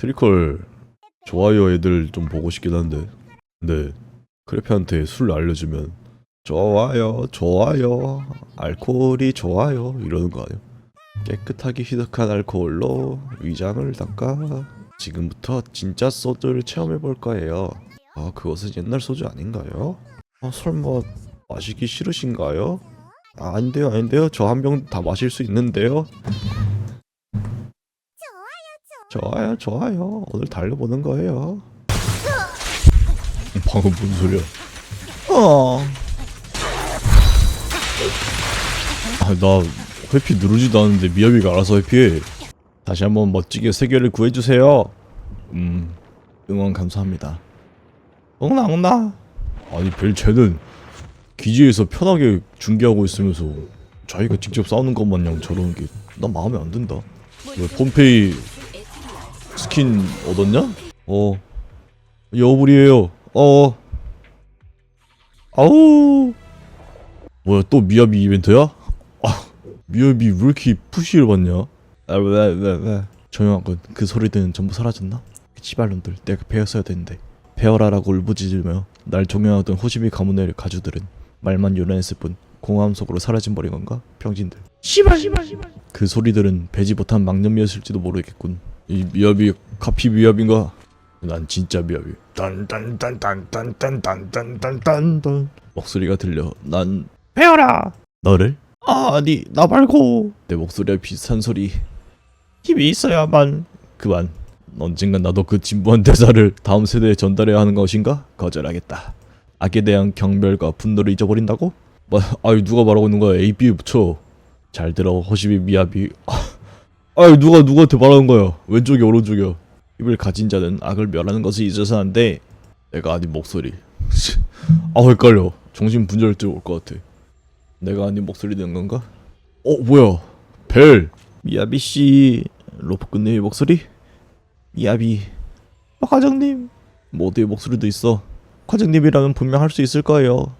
트리컬 좋아요 애들 좀 보고 싶긴 한데. 근데 크래피한테 술 알려주면 좋아요 좋아요 알코올이 좋아요 이러는 거 아니야 깨끗하게 희석한 알코올로 위장을 닦아. 지금부터 진짜 소주를 체험해 볼 거예요. 아 그것은 옛날 소주 아닌가요? 아 설마 마시기 싫으신가요? 아, 아닌데요 아닌데요. 저 한 병 다 마실 수 있는데요 좋아요 좋아요. 오늘 달려보는 거예요. 방금 뭔 소리야? 어. 아나 회피 누르지도 않는데 미야비가 알아서 회피해 다시 한번 멋지게 세계를 구해주세요. 음 응원 감사합니다. 응나 응나. 아니 벨 쟤는 기지에서 편하게 중계하고 있으면서 자기가 직접 싸우는 것 마냥 저러는 게 난 마음에 안 든다. 왜 폼페이 스킨 얻었냐? 어 여불이에요 어 아우 뭐야 또 미야비 이벤트야? 아 미야비 왜 이렇게 푸시를 받냐? 아왜왜왜 조용하군 그 소리들은 전부 사라졌나? 그 치발놈들 내가 배웠어야 되는데 배워라라고 울부짖으며 날 종용하던 호시비 가문의 가주들은 말만 요란했을 뿐 공허함 속으로 사라진 버린 건가? 병신들 씨발 씨발 씨발 그 소리들은 배지 못한 망념이었을지도 모르겠군 이 미야비 카피 미야비인가? 난 진짜 미야비 딴딴딴딴딴딴딴딴딴 목소리가 들려 난 배워라 너를? 아니 나 말고 내 목소리와 비슷한 소리 힘이 있어야만 그만 언젠간 나도 그 진부한 대사를 다음 세대에 전달해야 하는 것인가? 거절하겠다 악에 대한 경멸과 분노를 잊어버린다고? 뭐, 아유 누가 말하고 있는 거야 A, B 붙여 잘 들어 호시비 미야비 아유 누가 누구한테 말하는 거야 왼쪽이 오른쪽이야 입을 가진 자는 악을 멸하는 것을 잊어서 안 돼. 내가 아닌 목소리. 아 헷갈려. 정신 분절증 올것 같아. 내가 아닌 목소리 낸 건가? 어 뭐야? 벨. 미야비 씨. 로프꾼님의 목소리? 미야비. 아, 과장님. 모두의 목소리도 있어. 과장님이라면 분명 할 수 있을 거예요.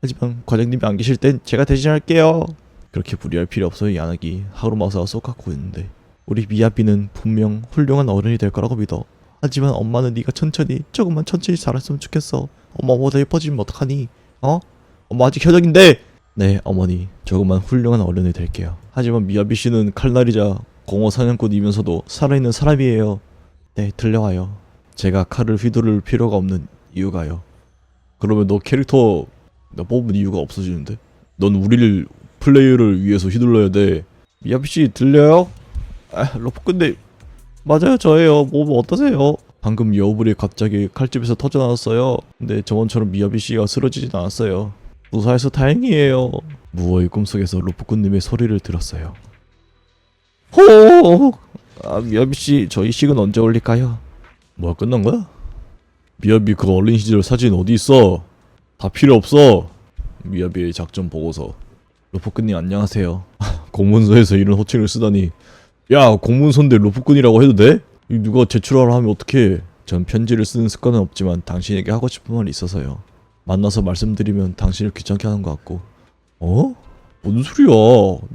하지만 과장님이 안 계실 땐 제가 대신할게요. 그렇게 무리할 필요 없어요 야나기. 하루마사와 쏙갖고 있는데. 우리 미야비는 분명 훌륭한 어른이 될 거라고 믿어. 하지만 엄마는 네가 천천히 조금만 천천히 자랐으면 좋겠어. 엄마보다 예뻐지면 어떡하니? 어? 엄마 아직 효정인데. 네 어머니 조금만 훌륭한 어른이 될게요. 하지만 미야비 씨는 칼날이자 공허 사냥꾼이면서도 살아있는 사람이에요. 네 들려와요. 제가 칼을 휘두를 필요가 없는 이유가요. 그러면 너 캐릭터 나 뽑은 이유가 없어지는데? 넌 우리를 플레이어를 위해서 휘둘러야 돼. 미야비 씨 들려요? 아, 로프꾼님 맞아요 저예요 뭐 어떠세요? 방금 여우불이 갑자기 칼집에서 터져 나왔어요 근데 저번처럼 미야비 씨가 쓰러지진 않았어요 무사해서 다행이에요 무어의 꿈속에서 로프꾼님의 소리를 들었어요 호! 아 미야비 씨 저희 식은 언제 올릴까요? 뭐야 끝난 거야? 미야비 그 어린 시절 사진 어디 있어? 다 필요 없어 미야비의 작전 보고서 로프꾼님 안녕하세요 공문서에서 이런 호칭을 쓰다니 야 공문서인데 로프꾼이라고 해도 돼? 이 누가 제출하라 하면 어떡해? 전 편지를 쓰는 습관은 없지만 당신에게 하고 싶은 말이 있어서요. 만나서 말씀드리면 당신을 귀찮게 하는 것 같고. 어? 뭔 소리야?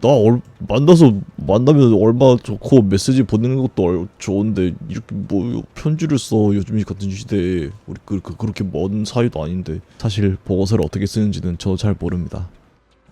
나 얼, 만나서 만나면 얼마 좋고 메시지 보내는 것도 얼, 좋은데 이렇게 뭐 편지를 써? 요즘 이 같은 시대에. 우리 그, 그, 그렇게 먼 사이도 아닌데. 사실 보고서를 어떻게 쓰는지는 저도 잘 모릅니다.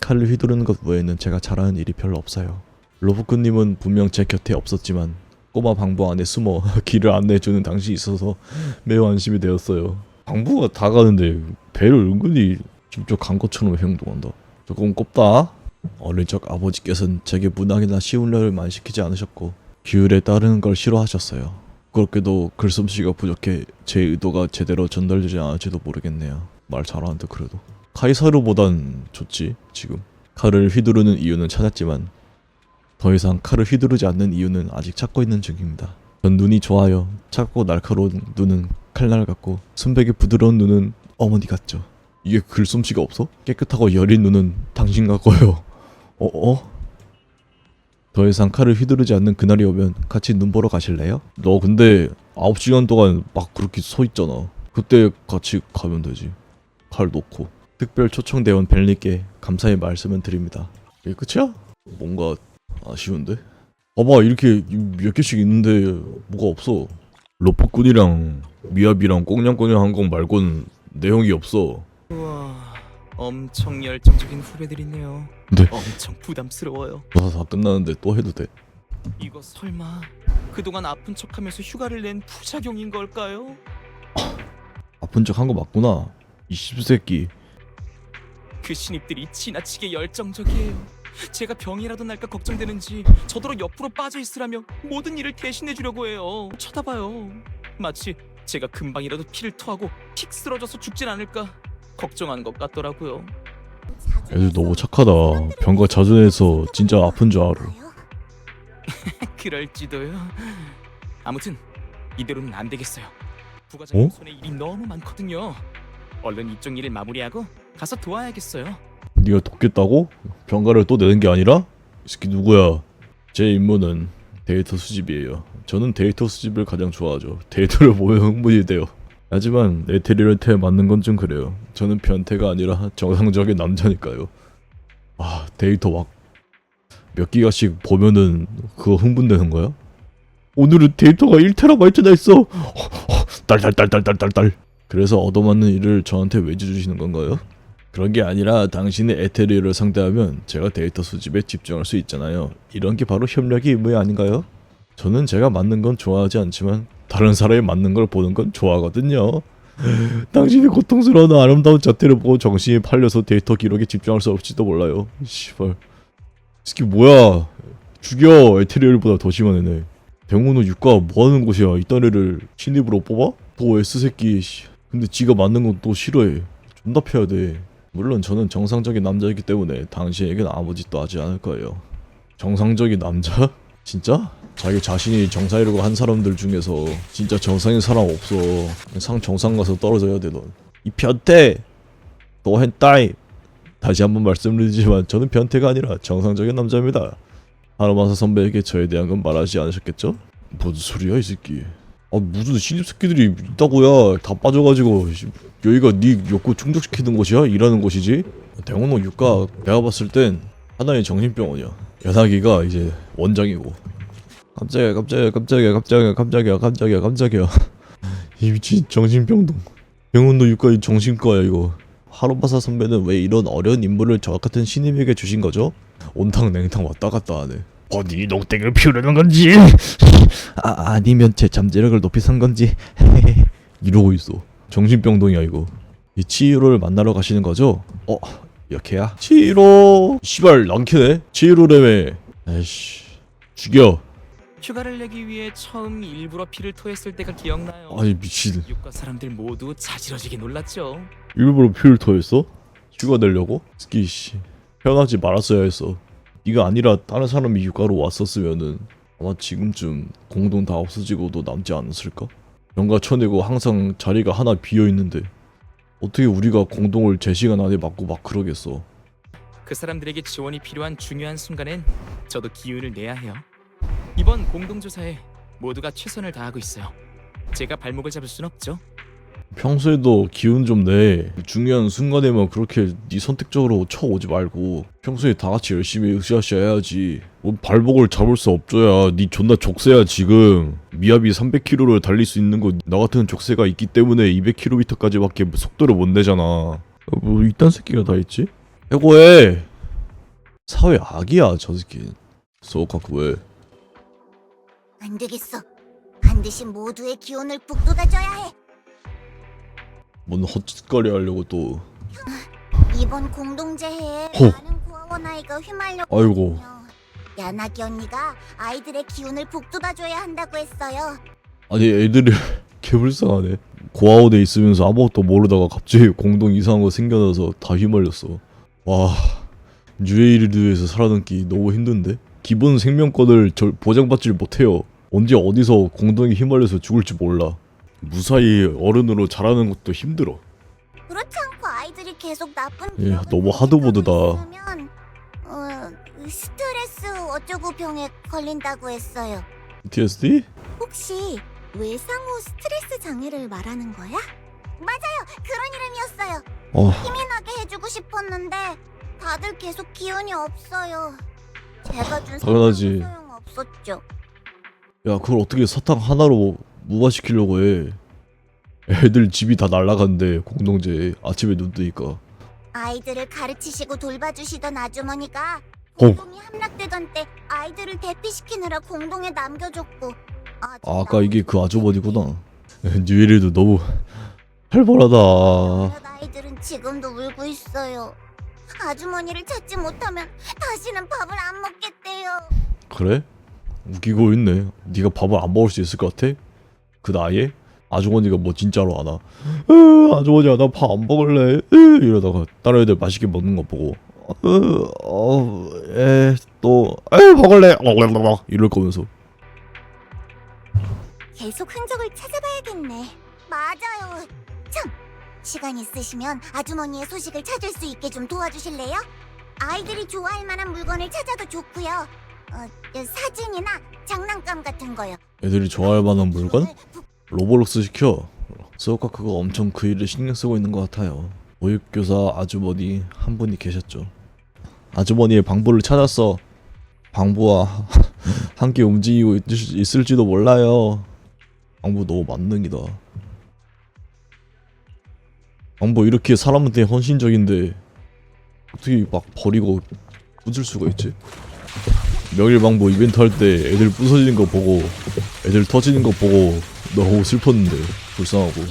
칼을 휘두르는 것 외에는 제가 잘하는 일이 별로 없어요 로브크님은 분명 제 곁에 없었지만 꼬마 방부 안에 숨어 길을 안내해주는 당신이 있어서 매우 안심이 되었어요. 방부가 다 가는데 배를 은근히 직접 간 것처럼 행동한다. 조금 꼽다. 어릴 적 아버지께서는 제게 문학이나 시훈련을 많이 시키지 않으셨고 규율에 따르는 걸 싫어하셨어요. 그렇게도 글솜씨가 부족해 제 의도가 제대로 전달되지 않을지도 모르겠네요. 말 잘하는데 그래도 카이사르보단 좋지 지금. 칼을 휘두르는 이유는 찾았지만 더 이상 칼을 휘두르지 않는 이유는 아직 찾고 있는 중입니다. 전 눈이 좋아요. 작고 날카로운 눈은 칼날 같고 순백의 부드러운 눈은 어머니 같죠. 이게 글솜씨가 없어? 깨끗하고 여린 눈은 당신 같고요. 어? 어? 더 이상 칼을 휘두르지 않는 그날이 오면 같이 눈 보러 가실래요? 너 근데 9시간 동안 막 그렇게 서 있잖아. 그때 같이 가면 되지. 칼 놓고. 특별 초청대원 벨님께 감사의 말씀을 드립니다. 이게 끝이야? 뭔가 아쉬운데? 봐봐 이렇게 몇 개씩 있는데 뭐가 없어 로프꾼이랑 미압이랑 꽁냥꽁냥 한거 말고는 내용이 없어. 우와, 엄청 열정적인 후배들이네요. 네. 엄청 부담스러워요. 다, 다 끝나는데 또 해도 돼? 이거 설마 그동안 아픈 척하면서 휴가를 낸 부작용인 걸까요? 아픈 척 한 거 맞구나. 이 씹새끼. 그 신입들이 지나치게 열정적이에요. 제가 병이라도 날까 걱정되는지 저더러 옆으로 빠져 있으라며 모든 일을 대신해 주려고 해요. 쳐다봐요. 마치 제가 금방이라도 피를 토하고 픽 쓰러져서 죽진 않을까 걱정한 것 같더라고요. 애들 너무 착하다. 병가 자주 내서 진짜 아픈 줄 알아. 그럴지도요. 아무튼 이대로는 안 되겠어요. 부과장님 어? 손에 일이 너무 많거든요. 얼른 이쪽 일을 마무리하고 가서 도와야겠어요. 네가 돕겠다고? 병가를 또 내는 게 아니라? 이 새끼 누구야? 제 임무는 데이터 수집이에요. 저는 데이터 수집을 가장 좋아하죠. 데이터를 보면 흥분이 돼요. 하지만 에테리얼테 맞는 건 좀 그래요. 저는 변태가 아니라 정상적인 남자니까요. 아 데이터 막 몇 기가씩 보면은 그거 흥분되는 거야? 오늘은 데이터가 1테라바이트나 있어. 딸딸딸딸딸딸딸. 그래서 얻어맞는 일을 저한테 왜 주시는 건가요? 그런 게 아니라 당신의 에테리얼을 상대하면 제가 데이터 수집에 집중할 수 있잖아요. 이런 게 바로 협력의 의무 아닌가요? 저는 제가 맞는 건 좋아하지 않지만 다른 사람이 맞는 걸 보는 건 좋아하거든요. 당신의 고통스러운 아름다운 자태를 보고 정신이 팔려서 데이터 기록에 집중할 수 없을지도 몰라요. 씨발. 스키 뭐야? 죽여. 에테리얼보다 더 심한 애네. 병원은 육가 뭐 하는 곳이야? 이딴 애를 신입으로 뽑아? 또 S 새끼. 씨. 근데 지가 맞는 건 또 싫어해. 존나 패야 돼. 물론 저는 정상적인 남자이기 때문에 당신에겐 아무 짓도 하지 않을 거예요. 정상적인 남자? 진짜? 자기 자신이 정상이라고 한 사람들 중에서 진짜 정상인 사람 없어. 상 정상 가서 떨어져야 돼 넌. 이 변태! 너 hentai! 다시 한번 말씀드리지만 저는 변태가 아니라 정상적인 남자입니다. 하루마사 선배에게 저에 대한 건 말하지 않으셨겠죠? 뭔 소리야 이 새끼. 아 무슨 신입 새끼들이 있다고야. 다 빠져가지고 씨, 여기가 네 욕구 충족시키는 곳이야? 일하는 곳이지? 대원호 육가 내가 봤을 땐 하나의 정신병원이야? 연하기가 이제 원장이고. 깜짝이야 깜짝이야 깜짝이야 깜짝이야 깜짝이야 깜짝이야 깜짝이야. 이 미친 정신병동. 병원도 육가의 정신과야 이거. 하루바사 선배는 왜 이런 어려운 임무를 저 같은 신입에게 주신 거죠? 온탕 냉탕 왔다 갔다 하네 어디 농땡을 피우려는 건지 아, 아니면 제 잠재력을 높이 산 건지 이러고 있어 정신병동이야 이거 이 치히로를 만나러 가시는 거죠? 어 이렇게야? 치히로 씨발 랑캐네 치히로래매 에이씨 죽여 휴가를 내기 위해 처음 일부러 피를 토했을 때가 기억나요. 아니 미친 육가 사람들 모두 자지러지게 놀랐죠. 일부러 피를 토했어? 휴가 내려고? 스키 씨 편하지 말았어야 했어 네가 아니라 다른 사람이 휴가로 왔었으면은 아마 지금쯤 공동 다 없어지고도 남지 않았을까? 병가 쳐내고 항상 자리가 하나 비어 있는데 어떻게 우리가 공동을 제 시간 안에 맞고 막 그러겠어 그 사람들에게 지원이 필요한 중요한 순간엔 저도 기운을 내야 해요. 이번 공동조사에 모두가 최선을 다하고 있어요. 제가 발목을 잡을 순 없죠. 평소에도 기운 좀 내. 중요한 순간에만 그렇게 네 선택적으로 쳐오지 말고 평소에 다 같이 열심히 으쌰으쌰 해야지. 뭐 발목을 잡을 수 없줘야 네 존나 족쇄야 지금. 미압이 300km를 달릴 수 있는 거 나 같은 족쇄가 있기 때문에 200km까지밖에 속도를 못 내잖아. 뭐 이딴 새끼가 다 있지? 해고해. 사회 악이야 저 새끼. 소카크 왜? 안 되겠어. 반드시 모두의 기운을 북돋아줘야 해. 뭔 헛짓거리 하려고 또. 이번 공동재해에 호. 많은 구하원 아이가 휘말려. 아이고. 야나기 언니가 아이들의 기운을 북돋아줘야 한다고 했어요. 아니 애들이 개불쌍하네 고아원에 있으면서 아무것도 모르다가 갑자기 공동 이상한 거 생겨나서 다 휘말렸어 와 뉴에이르드에서 살아남기 너무 힘든데 기본 생명권을 절 보장받질 못해요 언제 어디서 공동에 휘말려서 죽을지 몰라 무사히 어른으로 자라는 것도 힘들어 그렇지 않고 아이들이 계속 나쁜 예, 기억을 너무 하드보드다. 있으면, 어, 스트레스 어쩌고 병에 걸린다고 했어요. PTSD? 혹시 외상 후 스트레스 장애를 말하는 거야? 맞아요. 그런 이름이었어요. 어 힘이 나게 해주고 싶었는데 다들 계속 기운이 없어요. 제가 준 당연하지. 소용 없었죠. 야 그걸 어떻게 사탕 하나로 무화시키려고 해. 애들 집이 다 날라간대 공동체 아침에 눈 뜨니까. 아이들을 가르치시고 돌봐주시던 아주머니가 어. 공동이 함락되던 때 아이들을 대피시키느라 공동에 남겨줬고 아, 아까 이게 그 아주머니구나. 뉴에리도 너무 활발하다. 아이들은 지금도 울고 있어요. 아주머니를 찾지 못하면 다시는 밥을 안 먹겠대요. 그래? 웃기고 있네. 네가 밥을 안 먹을 수 있을 것 같아? 그 나이에? 아주머니가 뭐 진짜로 안 와. 으, 아주머니야 나 밥 안 먹을래. 으, 이러다가 다른 애들 맛있게 먹는 거 보고 으, 어, 에, 또, 에, 먹을래. 이럴 거면서. 계속 흔적을 찾아봐야겠네. 맞아요. 참, 시간 있으시면 아주머니의 소식을 찾을 수 있게 좀 도와주실래요? 아이들이 좋아할 만한 물건을 찾아도 좋고요. 어, 사진이나 장난감 같은 거요. 애들이 좋아할 만한 물건? 로블록스 시켜. 소카 그거 엄청 그 일에 신경 쓰고 있는 것 같아요. 보육교사 아주머니 한 분이 계셨죠. 아주머니의 방부를 찾았어. 방부와 함께 움직이고 있- 있을지도 몰라요. 방부 너무 만능이다. 방부 이렇게 사람한테 헌신적인데 어떻게 막 버리고 꾸질 수가 있지? 명일 방부 이벤트 할 때 애들 부서지는 거 보고 애들 터지는 거 보고 너무 슬펐는데 불쌍하고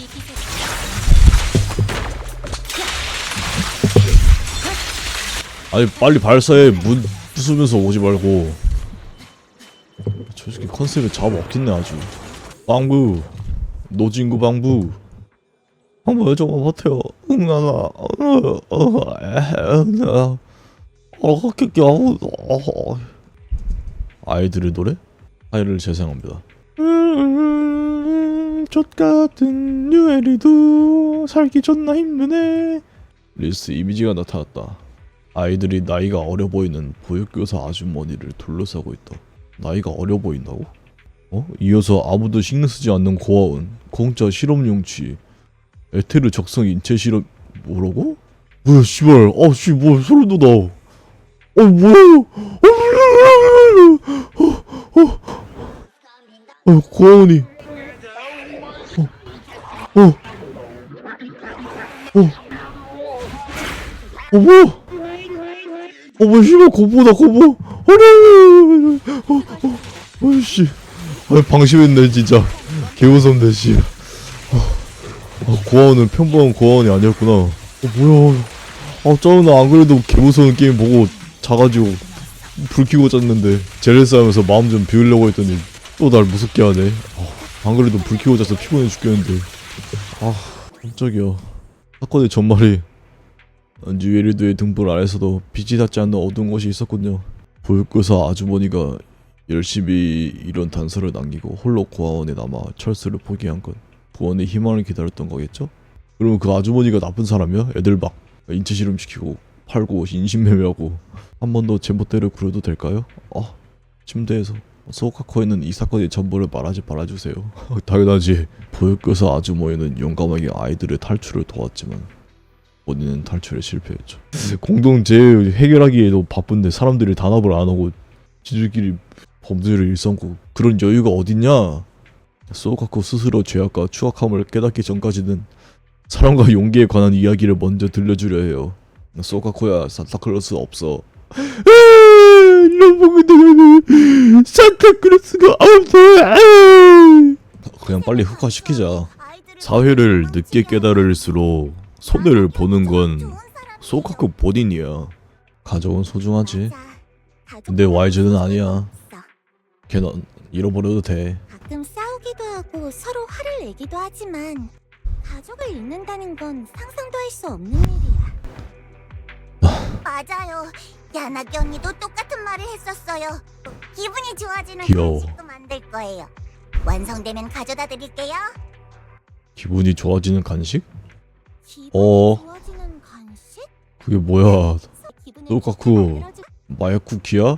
아니 빨리 발사해 문 부수면서 오지 말고 저 새끼 컨셉에 잡 없겠네 아주 방부 노진구 방부 방부 왜 저거 못해요 응나나 어어어 어 아이들의 노래? 아이를 재생합니다. 음, 족같은 뉴에리도 살기 존나 힘드네. 리스 이미지가 나타났다. 아이들이 나이가 어려 보이는 보육교사 아주머니를 둘러싸고 있다. 나이가 어려 보인다고? 어? 이어서 아무도 신경 쓰지 않는 고아원 공짜 실험용치. 에테르 적성 인체 실험 뭐라고? 뭐야 씨발. 아씨 뭐 소리 돋아. 어 뭐야? 어, 어, 어, 고아원이. 어, 어, 어, 어, 뭐야? 어, 뭐, 씨발, 고보다, 고보. 어려, 어, 어, 어, 씨. 아, 방심했네, 진짜. 개무섭네, 씨. 어, 어, 고아원은 평범한 고아원이 아니었구나. 어, 뭐야. 아, 짜증나. 안 그래도 개무서운 게임 보고 자가지고 불 켜고 잤는데 제레스 하면서 마음 좀 비우려고 했더니 또 날 무섭게 하네 아, 안 그래도 불 켜고 자서 피곤해 죽겠는데 아 깜짝이야 사건의 전말이 뉴에리드의 등불 아래서도 빛이 닿지 않는 어두운 곳이 있었군요 보육교사 아주머니가 열심히 이런 단서를 남기고 홀로 고아원에 남아 철수를 포기한 건 구원의 희망을 기다렸던 거겠죠? 그러면 그 아주머니가 나쁜 사람이야? 애들 막 인체 실험시키고 팔고 인신매매하고 한 번 더 제 멋대로 구려도 될까요? 아 침대에서 소카코에는 이 사건의 전부를 말하지 말아주세요. 당연하지. 보육교사 아주머니는 용감하게 아이들의 탈출을 도왔지만 본인은 탈출에 실패했죠. 공동체 해결하기에도 바쁜데 사람들이 단합을 안 하고 지들끼리 범죄를 일삼고 그런 여유가 어딨냐? 소카코 스스로 죄악과 추악함을 깨닫기 전까지는 사랑과 용기에 관한 이야기를 먼저 들려주려 해요 소카코야 산타클로스 없어. 산타클로스가 없어. 그냥 빨리 흑화시키자. 사회를 늦게 깨달을수록 손해를 보는 건 소카코 본인이야. 가족은 소중하지. 근데 와이즈는 아니야. 걔는 잃어버려도 돼. 가끔 싸우기도 하고 서로 화를 내기도 하지만 가족을 잃는다는 건 상상도 할 수 없는 일이야. 맞아요. 야나기 언니도 똑같은 말을 했었어요. 기분이 좋아지는 귀여워. 간식도 만들 거예요. 완성되면 가져다 드릴게요. 기분이 좋아지는 간식? 기분이 어. 좋아지는 간식? 그게 뭐야 똑같고. 만들어주- 마약 쿠키야?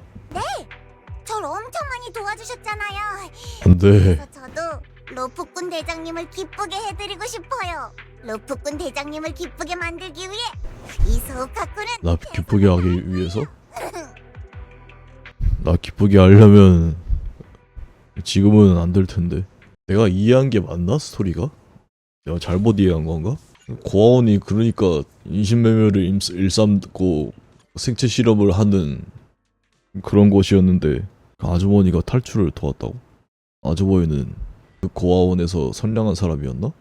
절 엄청 많이 도와주셨잖아요. 안 돼 그래서 저도 로프꾼 대장님을 기쁘게 해드리고 싶어요. 로프꾼 대장님을 기쁘게 만들기 위해 이 소카쿠는 나 기쁘게 하기 위해서? 나 기쁘게 하려면 지금은 안 될 텐데. 내가 이해한 게 맞나? 스토리가? 내가 잘못 이해한 건가? 고아원이 그러니까 인신매매를 일삼고 생체 실험을 하는 그런 곳이었는데 아주머니가 탈출을 도왔다고? 아주머니는 그 고아원에서 선량한 사람이었나?